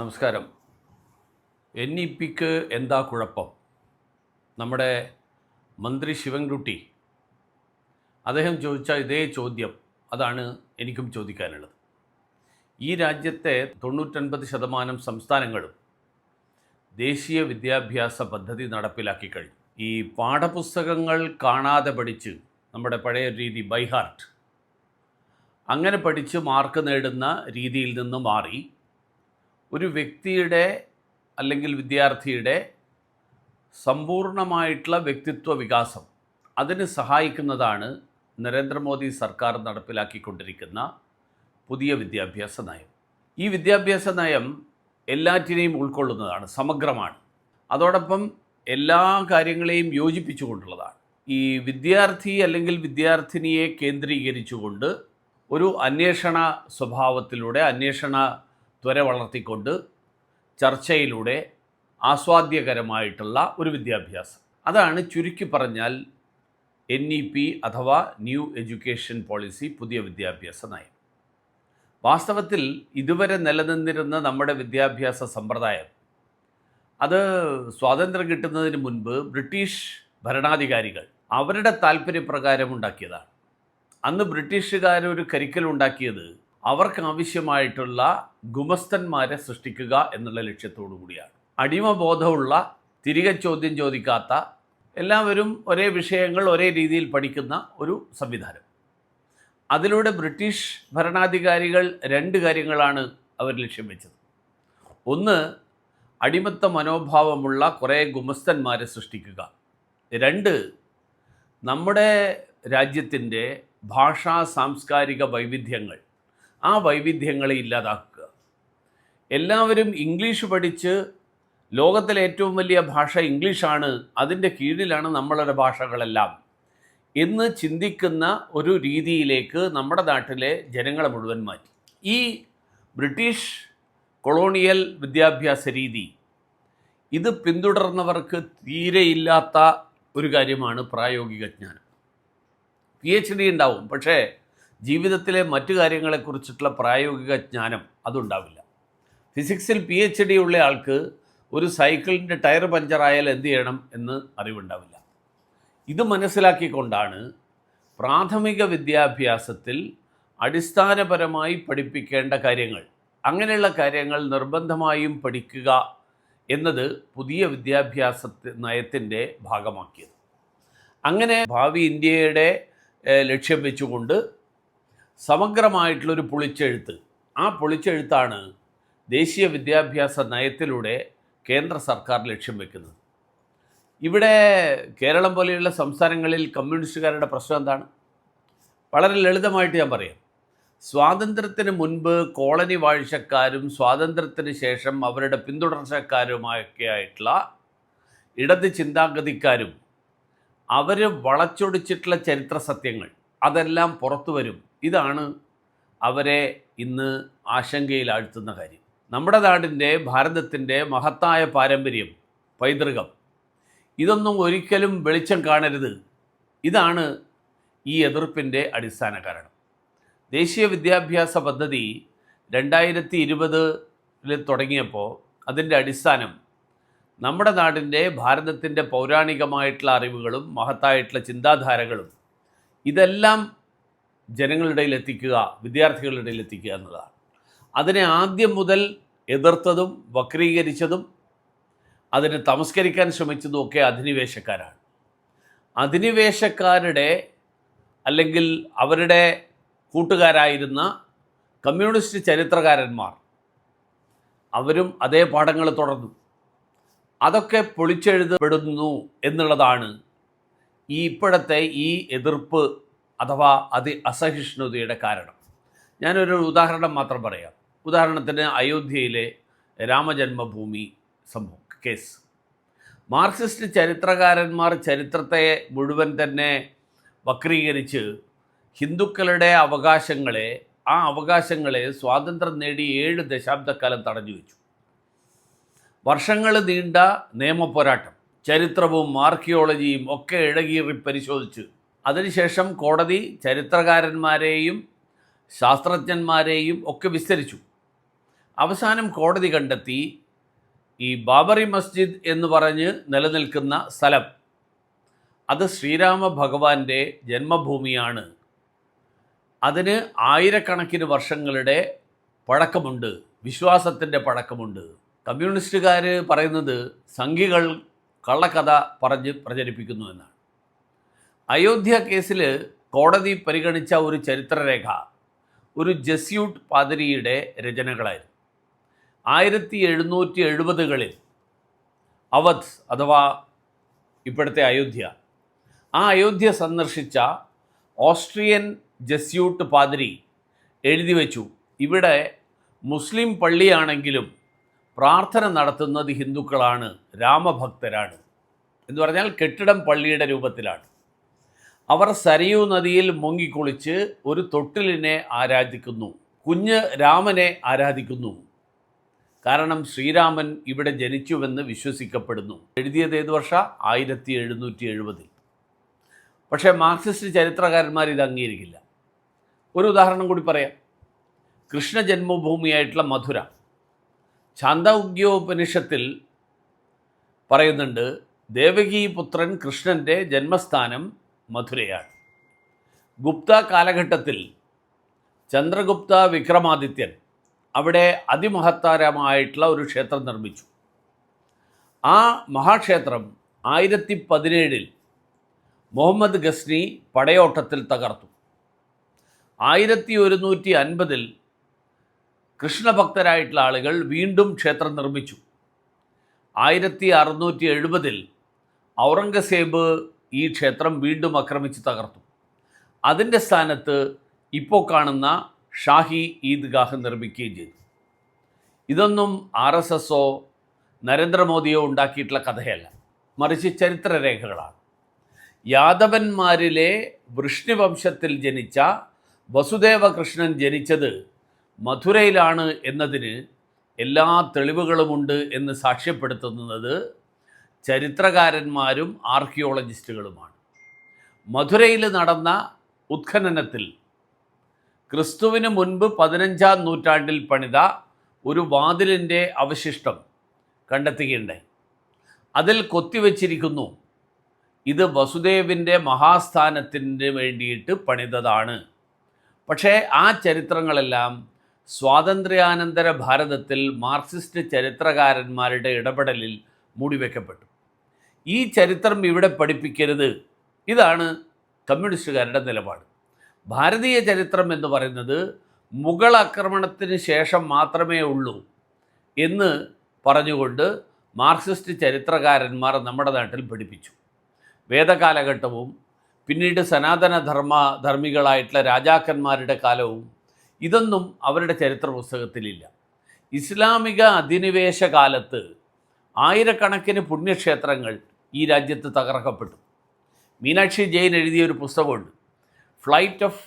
നമസ്കാരം. N E പിക്ക് എന്താ കുഴപ്പം? നമ്മുടെ മന്ത്രി ശിവൻകുട്ടി അദ്ദേഹം ചോദിച്ച ഇതേ ചോദ്യം അതാണ് എനിക്കും ചോദിക്കാനുള്ളത്. ഈ രാജ്യത്തെ തൊണ്ണൂറ്റൊൻപത് ശതമാനം സംസ്ഥാനങ്ങളും ദേശീയ വിദ്യാഭ്യാസ പദ്ധതി നടപ്പിലാക്കി കഴിഞ്ഞു. ഈ പാഠപുസ്തകങ്ങൾ കാണാതെ പഠിച്ച് നമ്മുടെ പഴയ രീതി ബൈഹാർട്ട്. അങ്ങനെ പഠിച്ച് മാർക്ക് നേടുന്ന രീതിയിൽ നിന്ന് മാറി ഒരു വ്യക്തിയുടെ അല്ലെങ്കിൽ വിദ്യാർത്ഥിയുടെ സമ്പൂർണമായിട്ടുള്ള വ്യക്തിത്വ വികാസം അതിന് സഹായിക്കുന്നതാണ് നരേന്ദ്രമോദി സർക്കാർ നടപ്പിലാക്കിക്കൊണ്ടിരിക്കുന്ന പുതിയ വിദ്യാഭ്യാസ നയം. ഈ വിദ്യാഭ്യാസ നയം എല്ലാറ്റിനെയും ഉൾക്കൊള്ളുന്നതാണ് സമഗ്രമാണ്. അതോടൊപ്പം എല്ലാ കാര്യങ്ങളെയും യോജിപ്പിച്ചുകൊണ്ടുള്ളതാണ്. ഈ വിദ്യാർത്ഥി അല്ലെങ്കിൽ വിദ്യാർത്ഥിനിയെ കേന്ദ്രീകരിച്ചുകൊണ്ട് ഒരു അന്വേഷണ സ്വഭാവത്തിലൂടെ അന്വേഷണ ത്വര വളർത്തിക്കൊണ്ട് ചർച്ചയിലൂടെ ആസ്വാദ്യകരമായിട്ടുള്ള ഒരു വിദ്യാഭ്യാസം. അതാണ് ചുരുക്കി പറഞ്ഞാൽ എൻ ഇ പി അഥവാ ന്യൂ എഡ്യൂക്കേഷൻ പോളിസി പുതിയ വിദ്യാഭ്യാസ നയം. വാസ്തവത്തിൽ ഇതുവരെ നിലനിന്നിരുന്ന നമ്മുടെ വിദ്യാഭ്യാസ സമ്പ്രദായം അത് സ്വാതന്ത്ര്യം കിട്ടുന്നതിന് മുൻപ് ബ്രിട്ടീഷ് ഭരണാധികാരികൾ അവരുടെ താല്പര്യപ്രകാരം ഉണ്ടാക്കിയതാണ്. അന്ന് ബ്രിട്ടീഷുകാരൊരു കരിക്കൽ ഉണ്ടാക്കിയത് അവർക്ക് ആവശ്യമായിട്ടുള്ള ഗുമസ്തന്മാരെ സൃഷ്ടിക്കുക എന്നുള്ള ലക്ഷ്യത്തോടു കൂടിയാണ്. അടിമബോധമുള്ള തിരികെ ചോദ്യം ചോദിക്കാത്ത എല്ലാവരും ഒരേ വിഷയങ്ങൾ ഒരേ രീതിയിൽ പഠിക്കുന്ന ഒരു സംവിധാനം. അതിലൂടെ ബ്രിട്ടീഷ് ഭരണാധികാരികൾ രണ്ട് കാര്യങ്ങളാണ് അവർ ലക്ഷ്യം വെച്ചത്. ഒന്ന് അടിമത്ത മനോഭാവമുള്ള കുറേ ഗുമസ്തന്മാരെ സൃഷ്ടിക്കുക. രണ്ട് നമ്മുടെ രാജ്യത്തിന്റെ ഭാഷാ സാംസ്കാരിക വൈവിധ്യങ്ങൾ ആ വൈവിധ്യങ്ങളെ ഇല്ലാതാക്കുക. എല്ലാവരും ഇംഗ്ലീഷ് പഠിച്ച് ലോകത്തിലെ ഏറ്റവും വലിയ ഭാഷ ഇംഗ്ലീഷാണ് അതിന്റെ കീഴിലാണ് നമ്മളുടെ ഭാഷകളെല്ലാം. എന്ന് ചിന്തിക്കുന്ന ഒരു രീതിയിലേക്ക് നമ്മുടെ നാട്ടിലെ ജനങ്ങളെ മുഴുവൻ മാറ്റി. ഈ ബ്രിട്ടീഷ് കൊളോണിയൽ വിദ്യാഭ്യാസ രീതി ഇത് പിന്തുടർന്നവർക്ക് തീരെയില്ലാത്ത ഒരു കാര്യമാണ് പ്രായോഗിക ജ്ഞാനം. പി എച്ച് ഡി ഉണ്ടാവും പക്ഷേ ജീവിതത്തിലെ മറ്റു കാര്യങ്ങളെക്കുറിച്ചിട്ടുള്ള പ്രായോഗിക ജ്ഞാനം അതുണ്ടാവില്ല. ഫിസിക്സിൽ പി എച്ച് ഡി ഉള്ള ആൾക്ക് ഒരു സൈക്കിളിന്റെ ടയർ പഞ്ചറായാൽ എന്ത് ചെയ്യണം എന്ന് അറിവുണ്ടാവില്ല. ഇത് മനസ്സിലാക്കിക്കൊണ്ടാണ് പ്രാഥമിക വിദ്യാഭ്യാസത്തിൽ അടിസ്ഥാനപരമായി പഠിപ്പിക്കേണ്ട കാര്യങ്ങൾ അങ്ങനെയുള്ള കാര്യങ്ങൾ നിർബന്ധമായും പഠിക്കുക എന്നത് പുതിയ വിദ്യാഭ്യാസ നയത്തിന്റെ ഭാഗമാക്കിയത്. അങ്ങനെ ഭാവി ഇന്ത്യയുടെ ലക്ഷ്യം വെച്ചുകൊണ്ട് സമഗ്രമായിട്ടുള്ളൊരു പൊളിച്ചെഴുത്ത്. ആ പൊളിച്ചെഴുത്താണ് ദേശീയ വിദ്യാഭ്യാസ നയത്തിലൂടെ കേന്ദ്ര സർക്കാർ ലക്ഷ്യം വെക്കുന്നത്. ഇവിടെ കേരളം പോലെയുള്ള സംസ്ഥാനങ്ങളിൽ കമ്മ്യൂണിസ്റ്റുകാരുടെ പ്രശ്നം എന്താണ്? വളരെ ലളിതമായിട്ട് ഞാൻ പറയാം. സ്വാതന്ത്ര്യത്തിന് മുൻപ് കോളനി വാഴ്ചക്കാരും സ്വാതന്ത്ര്യത്തിന് ശേഷം അവരുടെ പിന്തുടർച്ചക്കാരുമൊക്കെ ആയിട്ടുള്ള ഇടത് ചിന്താഗതിക്കാരും അവർ വളച്ചൊടിച്ചിട്ടുള്ള ചരിത്ര സത്യങ്ങൾ അതെല്ലാം പുറത്തു വരും. ഇതാണ് അവരെ ഇന്ന് ആശങ്കയിലാഴ്ത്തുന്ന കാര്യം. നമ്മുടെ നാടിന്റെ ഭാരതത്തിന്റെ മഹത്തായ പാരമ്പര്യം പൈതൃകം. ഇതൊന്നും ഒരിക്കലും വെളിച്ചം കാണരുത്. ഇതാണ് ഈ എതിർപ്പിന്റെ അടിസ്ഥാന കാരണം. ദേശീയ വിദ്യാഭ്യാസ പദ്ധതി രണ്ടായിരത്തി ഇരുപതിൽ തുടങ്ങിയപ്പോൾ അതിന്റെ അടിസ്ഥാനം നമ്മുടെ നാടിന്റെ ഭാരതത്തിന്റെ പൗരാണികമായിട്ടുള്ള അറിവുകളും മഹത്തായിട്ടുള്ള ചിന്താധാരകളും ഇതെല്ലാം ജനങ്ങളുടെ ഇടയിൽ എത്തിക്കുക വിദ്യാർത്ഥികളുടെ ഇടയിൽ എത്തിക്കുക എന്നതാണ്. അതിനെ ആദ്യം മുതൽ എതിർത്തതും വക്രീകരിച്ചതും അതിനെ തമസ്കരിക്കാൻ ശ്രമിച്ചതും ഒക്കെ അധിനിവേശക്കാരാണ്. അധിനിവേശക്കാരുടെ അല്ലെങ്കിൽ അവരുടെ കൂട്ടുകാരായിരുന്ന കമ്മ്യൂണിസ്റ്റ് ചരിത്രകാരന്മാർ അവരും അതേ പാഠങ്ങൾ തുടർന്നു. അതൊക്കെ പൊളിച്ചെഴുതപ്പെടുന്നു എന്നുള്ളതാണ് ഈ ഇപ്പോഴത്തെ ഈ എതിർപ്പ് അഥവാ അതി അസഹിഷ്ണുതയുടെ കാരണം. ഞാനൊരു ഉദാഹരണം മാത്രം പറയാം. ഉദാഹരണത്തിന് അയോധ്യയിലെ രാമജന്മഭൂമി സംഭവം കേസ്. മാർക്സിസ്റ്റ് ചരിത്രകാരന്മാർ ചരിത്രത്തെ മുഴുവൻ തന്നെ വക്രീകരിച്ച് ഹിന്ദുക്കളുടെ അവകാശങ്ങളെ ആ അവകാശങ്ങളെ സ്വാതന്ത്ര്യം നേടി ഏഴ് ദശാബ്ദക്കാലം തടഞ്ഞു വെച്ചു. വർഷങ്ങൾ നീണ്ട നിയമപോരാട്ടം ചരിത്രവും ആർക്കിയോളജിയും ഒക്കെ ഇഴകീറി പരിശോധിച്ച് അതിനുശേഷം കോടതി ചരിത്രകാരന്മാരെയും ശാസ്ത്രജ്ഞന്മാരെയും ഒക്കെ വിസ്തരിച്ചു. അവസാനം കോടതി കണ്ടെത്തി ഈ ബാബറി മസ്ജിദ് എന്ന് പറഞ്ഞ് നിലനിൽക്കുന്ന സ്ഥലം. അത് ശ്രീരാമ ഭഗവാന്റെ ജന്മഭൂമിയാണ്. അതിന് ആയിരക്കണക്കിന് വർഷങ്ങളുടെ പഴക്കമുണ്ട് വിശ്വാസത്തിന്റെ പഴക്കമുണ്ട്. കമ്മ്യൂണിസ്റ്റുകാർ പറയുന്നത് സംഘികൾ കള്ളക്കഥ പറഞ്ഞ് പ്രചരിപ്പിക്കുന്നു എന്നാണ്. അയോധ്യ കേസിൽ കോടതി പരിഗണിച്ച ഒരു ചരിത്രരേഖ ഒരു ജസ്യൂട്ട് പാതിരിയുടെ രചനകളായിരുന്നു. ആയിരത്തി എഴുന്നൂറ്റി എഴുപതുകളിൽ അവധ് അഥവാ ഇപ്പോഴത്തെ അയോധ്യ ആ അയോധ്യ സന്ദർശിച്ച ഓസ്ട്രിയൻ ജസ്യൂട്ട് പാതിരി എഴുതി വെച്ചു. ഇവിടെ മുസ്ലിം പള്ളിയാണെങ്കിലും പ്രാർത്ഥന നടത്തുന്നത് ഹിന്ദുക്കളാണ് രാമഭക്തരാണ്. എന്ന് പറഞ്ഞാൽ കെട്ടിടം പള്ളിയുടെ രൂപത്തിലാണ്. അവർ സരയൂ നദിയിൽ മുങ്ങിക്കുളിച്ച് ഒരു തൊട്ടിലിനെ ആരാധിക്കുന്നു. കുഞ്ഞ് രാമനെ ആരാധിക്കുന്നു. കാരണം ശ്രീരാമൻ ഇവിടെ ജനിച്ചുവെന്ന് വിശ്വസിക്കപ്പെടുന്നു. എഴുതിയത് ഏത് വർഷം? ആയിരത്തി എഴുന്നൂറ്റി എഴുപതിൽ പക്ഷേ മാർക്സിസ്റ്റ് ചരിത്രകാരന്മാർ ഇത് അംഗീകരിക്കില്ല. ഒരു ഉദാഹരണം കൂടി പറയാം. കൃഷ്ണ ജന്മഭൂമിയായിട്ടുള്ള മധുര. ഛാന്ദോഗ്യോപനിഷത്തിൽ പറയുന്നുണ്ട് ദേവകീപുത്രൻ കൃഷ്ണന്റെ ജന്മസ്ഥാനം മധുരയാണ്. ഗുപ്ത കാലഘട്ടത്തിൽ ചന്ദ്രഗുപ്ത വിക്രമാദിത്യൻ അവിടെ അതിമഹത്താരമായിട്ടുള്ള ഒരു ക്ഷേത്രം നിർമ്മിച്ചു. ആ മഹാക്ഷേത്രം ആയിരത്തി പതിനേഴിൽ മുഹമ്മദ് ഗസ്നി പടയോട്ടത്തിൽ തകർത്തു. ആയിരത്തി ഒരുന്നൂറ്റി അൻപതിൽ കൃഷ്ണഭക്തരായിട്ടുള്ള ആളുകൾ വീണ്ടും ക്ഷേത്രം നിർമ്മിച്ചു. ആയിരത്തി അറുന്നൂറ്റി എഴുപതിൽ ഔറംഗസേബ് ഈ ക്ഷേത്രം വീണ്ടും ആക്രമിച്ച് തകർത്തു. അതിന്റെ സ്ഥാനത്ത് ഇപ്പോൾ കാണുന്ന ഷാഹി ഈദ്ഗാഹ് നിർമ്മിക്കുകയും ചെയ്തു. ഇതൊന്നും ആർ എസ് എസോ നരേന്ദ്രമോദിയോ ഉണ്ടാക്കിയിട്ടുള്ള കഥയല്ല. മറിച്ച് ചരിത്രരേഖകളാണ്. യാദവന്മാരിലെ വൃഷ്ണിവംശത്തിൽ ജനിച്ച വസുദേവ കൃഷ്ണൻ ജനിച്ചത് മധുരയിലാണ് എന്നതിന് എല്ലാ തെളിവുകളുമുണ്ട് എന്ന് സാക്ഷ്യപ്പെടുത്തുന്നത് ചരിത്രകാരന്മാരും ആർക്കിയോളജിസ്റ്റുകളുമാണ്. മധുരയിൽ നടന്ന ഉത്ഖനനത്തിൽ ക്രിസ്തുവിന് മുൻപ് പതിനഞ്ചാം നൂറ്റാണ്ടിൽ പണിത ഒരു വാതിലിന്റെ അവശിഷ്ടം കണ്ടെത്തുകയുണ്ടായി. അതിൽ കൊത്തിവെച്ചിരിക്കുന്നു ഇത് വസുദേവിന്റെ മഹാസ്ഥാനത്തിന് വേണ്ടിയിട്ട് പണിതതാണ്. പക്ഷേ ആ ചരിത്രങ്ങളെല്ലാം സ്വാതന്ത്ര്യാനന്തര ഭാരതത്തിൽ മാർക്സിസ്റ്റ് ചരിത്രകാരന്മാരുടെ ഇടപെടലിൽ മൂടിവെക്കപ്പെട്ടു. ഈ ചരിത്രം ഇവിടെ പഠിപ്പിക്കരുത്. ഇതാണ് കമ്മ്യൂണിസ്റ്റുകാരുടെ നിലപാട്. ഭാരതീയ ചരിത്രം എന്ന് പറയുന്നത് മുഗൾ ആക്രമണത്തിന് ശേഷം മാത്രമേ ഉള്ളൂ എന്ന് പറഞ്ഞുകൊണ്ട് മാർക്സിസ്റ്റ് ചരിത്രകാരന്മാർ നമ്മുടെ നാട്ടിൽ പഠിപ്പിച്ചു. വേദകാലഘട്ടവും പിന്നീട് സനാതനധർമ്മ ധർമ്മികളായിട്ടുള്ള രാജാക്കന്മാരുടെ കാലവും ഇതൊന്നും അവരുടെ ചരിത്ര പുസ്തകത്തിലില്ല ഇസ്ലാമിക അധിനിവേശ കാലത്ത് ആയിരക്കണക്കിന് പുണ്യക്ഷേത്രങ്ങൾ ഈ രാജ്യത്ത് തകർക്കപ്പെട്ടു. മീനാക്ഷി ജെയിൻ എഴുതിയ ഒരു പുസ്തകമുണ്ട്. Flight of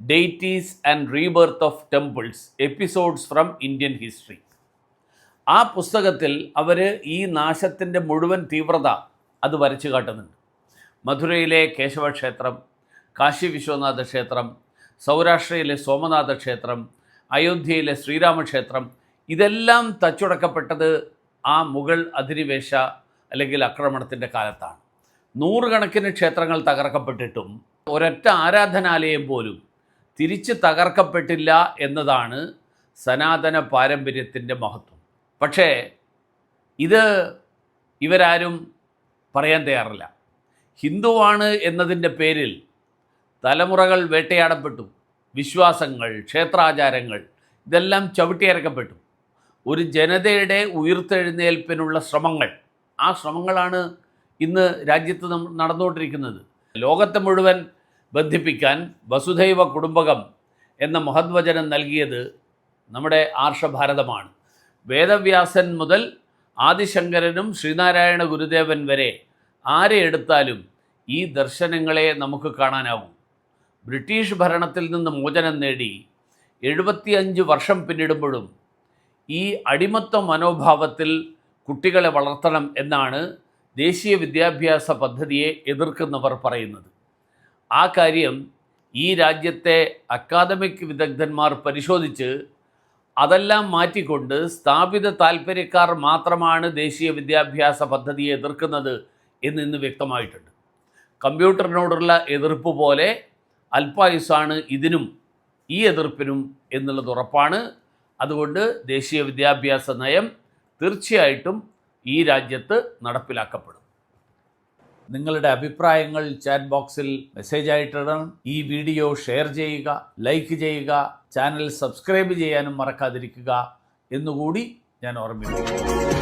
deities and rebirth of temples episodes from Indian history ആ പുസ്തകത്തിൽ അവർ ഈ നാശത്തിന്റെ മുഴുവൻ തീവ്രത അത് വരച്ചു കാട്ടുന്നുണ്ട്. മധുരയിലെ കേശവ ക്ഷേത്രം കാശി വിശ്വനാഥ ക്ഷേത്രം സൗരാഷ്ട്രയിലെ സോമനാഥ ക്ഷേത്രം അയോധ്യയിലെ ശ്രീരാമക്ഷേത്രം ഇതെല്ലാം തച്ചുടക്കപ്പെട്ടത് ആ മുഗൾ അധിനിവേശ അല്ലെങ്കിൽ ആക്രമണത്തിന്റെ കാലത്താണ്. നൂറുകണക്കിന് ക്ഷേത്രങ്ങൾ തകർക്കപ്പെട്ടിട്ടും ഒരൊറ്റ ആരാധനാലയം പോലും തിരിച്ച് തകർക്കപ്പെട്ടില്ല എന്നതാണ് സനാതന പാരമ്പര്യത്തിന്റെ മഹത്വം. പക്ഷേ ഇത് ഇവരാരും പറയാൻ തയ്യാറില്ല. ഹിന്ദുവാണ് എന്നതിന്റെ പേരിൽ തലമുറകൾ വേട്ടയാടപ്പെട്ടു. വിശ്വാസങ്ങൾ ക്ഷേത്രാചാരങ്ങൾ ഇതെല്ലാം ചവിട്ടിയരക്കപ്പെട്ടു. ഒരു ജനതയുടെ ഉയർത്തെഴുന്നേൽപ്പിനുള്ള ശ്രമങ്ങൾ ആ ശ്രമങ്ങളാണ് ഇന്ന് രാജ്യത്ത് നടന്നുകൊണ്ടിരിക്കുന്നത്. ലോകത്തെ മുഴുവൻ ബന്ധിപ്പിക്കാൻ വസുധൈവ കുടുംബകം എന്ന മഹദ്വചനം നൽകിയത് നമ്മുടെ ആർഷഭാരതമാണ്. വേദവ്യാസൻ മുതൽ ആദിശങ്കരനും ശ്രീനാരായണ ഗുരുദേവൻ വരെ ആരെ എടുത്താലും ഈ ദർശനങ്ങളെ നമുക്ക് കാണാനാവും. ബ്രിട്ടീഷ് ഭരണത്തിൽ നിന്ന് മോചനം നേടി എഴുപത്തിയഞ്ച് വർഷം പിന്നിടുമ്പോഴും ഈ അടിമത്വ മനോഭാവത്തിൽ കുട്ടികളെ വളർത്തണം എന്നാണ് ദേശീയ വിദ്യാഭ്യാസ പദ്ധതിയെ എതിർക്കുന്നവർ പറയുന്നത്. ആ കാര്യം ഈ രാജ്യത്തെ അക്കാദമിക് വിദഗ്ധന്മാർ പരിശോധിച്ച് അതെല്ലാം മാറ്റിക്കൊണ്ട് സ്ഥാപിത താൽപ്പര്യക്കാർ മാത്രമാണ് ദേശീയ വിദ്യാഭ്യാസ പദ്ധതിയെ എതിർക്കുന്നത് എന്ന് ഇന്ന് വ്യക്തമായിട്ടുണ്ട്. കമ്പ്യൂട്ടറിനോടുള്ള എതിർപ്പ് പോലെ അല്പായുസാണ് ഇതിനും ഈ എതിർപ്പിനും എന്നുള്ളത് ഉറപ്പാണ്. അതുകൊണ്ട് ദേശീയ വിദ്യാഭ്യാസ നയം തീർച്ചയായിട്ടും ഈ രാജ്യത്ത് നടപ്പിലാക്കപ്പെടും. നിങ്ങളുടെ അഭിപ്രായങ്ങൾ ചാറ്റ് ബോക്സിൽ മെസ്സേജ് ആയിട്ടിടണം. ഈ വീഡിയോ ഷെയർ ചെയ്യുക ലൈക്ക് ചെയ്യുക ചാനൽ സബ്സ്ക്രൈബ് ചെയ്യാനും മറക്കാതിരിക്കുക എന്നുകൂടി ഞാൻ ഓർമ്മിപ്പിക്കുന്നു.